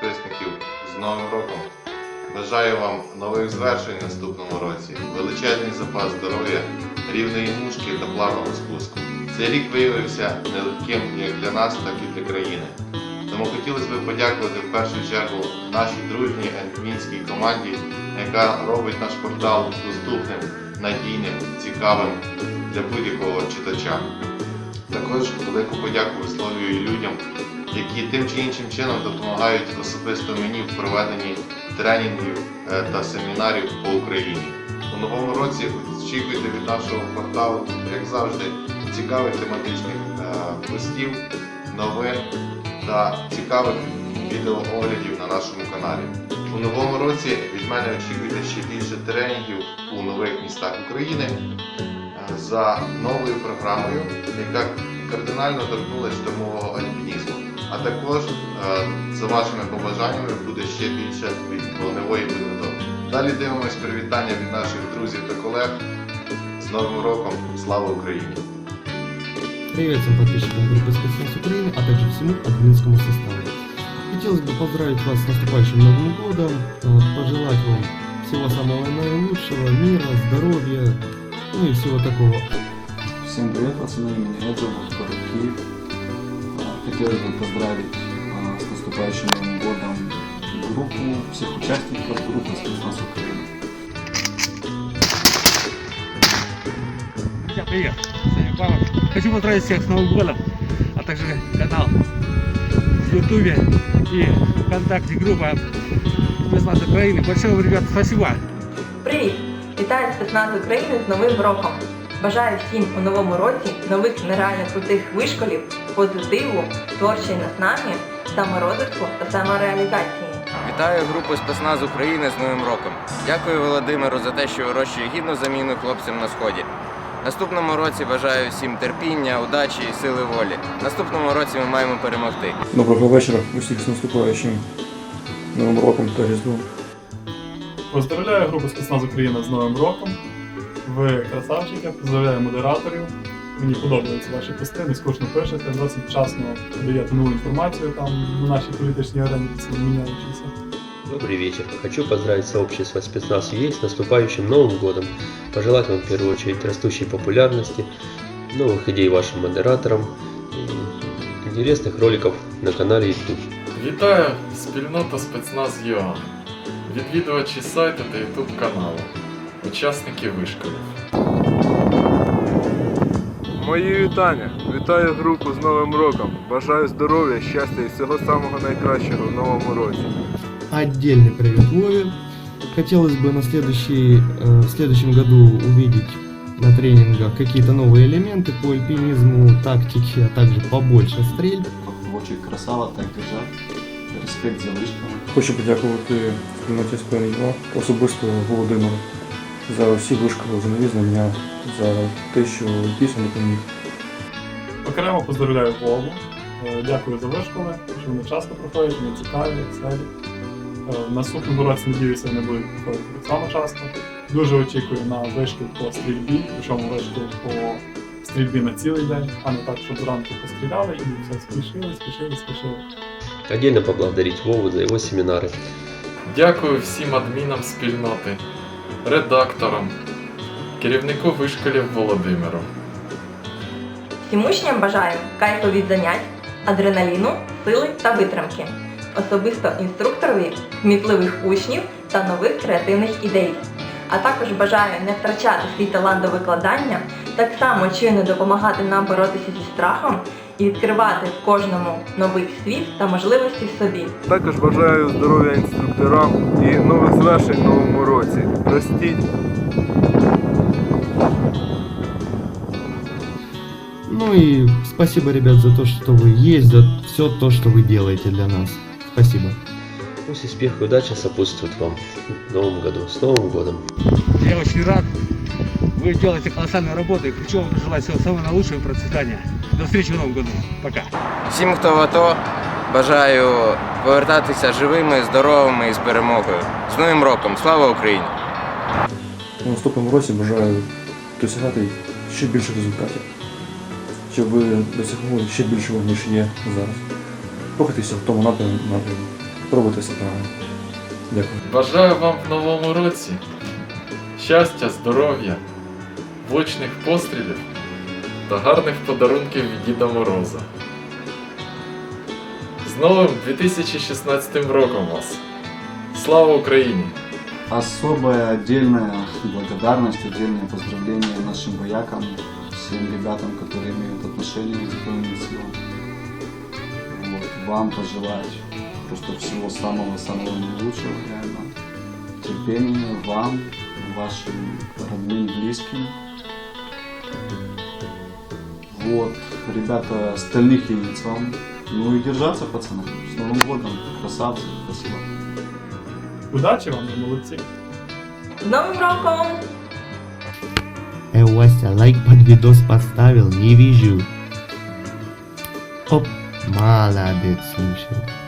підписників з Новим роком. Бажаю вам нових звершень в наступному році, величезний запас здоров'я, рівної мушки та плавного спуску. Цей рік виявився нелегким як для нас, так і для країни. Тому хотілося б подякувати в першу чергу нашій дружній адмінській команді, яка робить наш портал доступним, надійним, цікавим для будь-якого читача. Також велику подяку висловлюю людям, які тим чи іншим чином допомагають особисто мені в проведенні тренінгів е, та семінарів по Україні. У новому році очікуйте від нашого порталу, як завжди, цікавих тематичних е, постів, новин та цікавих відеооглядів на нашому каналі. У новому році від мене очікуйте ще більше тренінгів у нових містах України е, за новою програмою, яка кардинально торкнулася штурмового альпінізму А також е, за вашими побажаннями буде ще більше від вогневої підготовки. Далі дивимось привітання від наших друзів та колег з Новим роком. Слава Україні! Привет всем подписчикам группы Спецназ Украины, а также всему админскому составу. Хотелось бы поздравить вас с наступающим Новым годом, вот, пожелать вам всего самого наилучшего, мира, здоровья, ну и всего такого. Всем привет, пацаны, меня зовут Киев. Хотелось бы поздравить а, с наступающим Новым годом группу, всех участников группы Спецназ Украины. Друзья, привет! С вами Павел. Хочу поздравить всех с Новым годом, а также канал в Ютубе и ВКонтакте группа Спецназ Украины. Большое вам, ребят, спасибо! Привіт! Вітаю спецназ України з Новим роком! Бажаю всім у новому році нових нереально крутих вишколів, позитиву, творчої наснаги, саморозвитку та самореалізації. Вітаю групу спецназ України з Новим роком. Дякую Володимиру за те, що вирощує гідну заміну хлопцям на сході. Наступному році бажаю всім терпіння, удачі і сили волі. Наступному році ми маємо перемогти. Доброго вечора усіх з наступаючим Новим роком та Різдвом. Поздравляю групу спецназ України з Новим роком. Ви красавчики, поздравляю модераторів. Мені подобаються ваші пости, не скучно пишете, досить вчасно даєте нову інформацію там на нашій політичній арені це міняючися. Добрый вечер. Хочу поздравить сообщество спецназ ЮЕ с наступающим Новым годом. Пожелать вам в первую очередь растущей популярности, новых идей вашим модераторам и интересных роликов на канале YouTube. Вітаю спільнота спецназ ЮА, відвідувачі сайту та ютуб каналу, учасники вишколів. Мої вітання! Вітаю групу з Новим роком! Бажаю здоров'я, щастя і всього самого найкращого в новому році. Отдельный привет Вове. Хотелось бы на следующий, э, в следующем году увидеть на тренингах какие-то новые элементы по альпинизму, тактике, а также побольше стрельб. Вовчик красава, так держать. Респект за вишками. Хочу подякувати спільноті СПН особисто Володимиру за всі вишколи, за нові знання, за те, що дійсно допоміг. Окремо поздравляю Вову. Е, Дякую за вишколи, що вони часто проходять, вони цікаві, веселі. Е, В наступному році, надіюся, вони будуть проходити так само часто. Дуже очікую на вишкіл по стрільбі, причому вишкіл по стрільбі на цілий день, а не так, щоб зранку постріляли і все спішили, спішили, спішили. Отдельно поблагодарить Вову за его семинары. Дякую всім адмінам спільноти, редакторам, керівнику вишколів Володимиру. Всім учням бажаю кайфу від занять, адреналіну, сили та витримки. Особисто інструкторові кмітливих учнів та нових креативних ідей. А також бажаю не втрачати свій талант до викладання, так само чуйно допомагати нам боротися зі страхом і відкривати в кожному новий світ та можливості в собі. Також бажаю здоров'я інструкторам і нових звершень в новому році. Ростіть! Ну и спасибо, ребят, за то, что вы есть, за все то, что вы делаете для нас. Спасибо. Пусть успех и удача сопутствуют вам в Новом году. С Новым годом! Я очень рад. Вы делаете колоссальную работу и хочу вам пожелать всего самого наилучшего и процветания. До встречи в Новом году. Пока. Всім, хто в АТО, бажаю повертатися живими, здоровими і з перемогою. З Новим роком! Слава Україні! У наступному році бажаю досягати ще більших результатів, щоб ви досягнули ще більшого, ніж є зараз. рухайтеся в тому напрямку, напрямку. Пробуйте себе. Дякую. Бажаю вам в новому році щастя, здоров'я, влучних пострілів та гарних подарунків від Діда Мороза. З новим 2016 роком вас! Слава Україні! Особая отдельная благодарность, отдельное поздравление нашим воякам, всем ребятам, которые имеют отношение к Збройным силам. Вот, вам пожелать просто всего самого-самого наилучшего, реально. Терпения вам, вашим родным, близким. Вот, ребята, остальных яиц вам. Ну и держаться, пацаны. С Новым годом. Красавцы. Спасибо. Удачі вам, ви молодці. З Новим роком! Э, Вася, лайк под видос поставил, не вижу. Оп, молодец, слушай.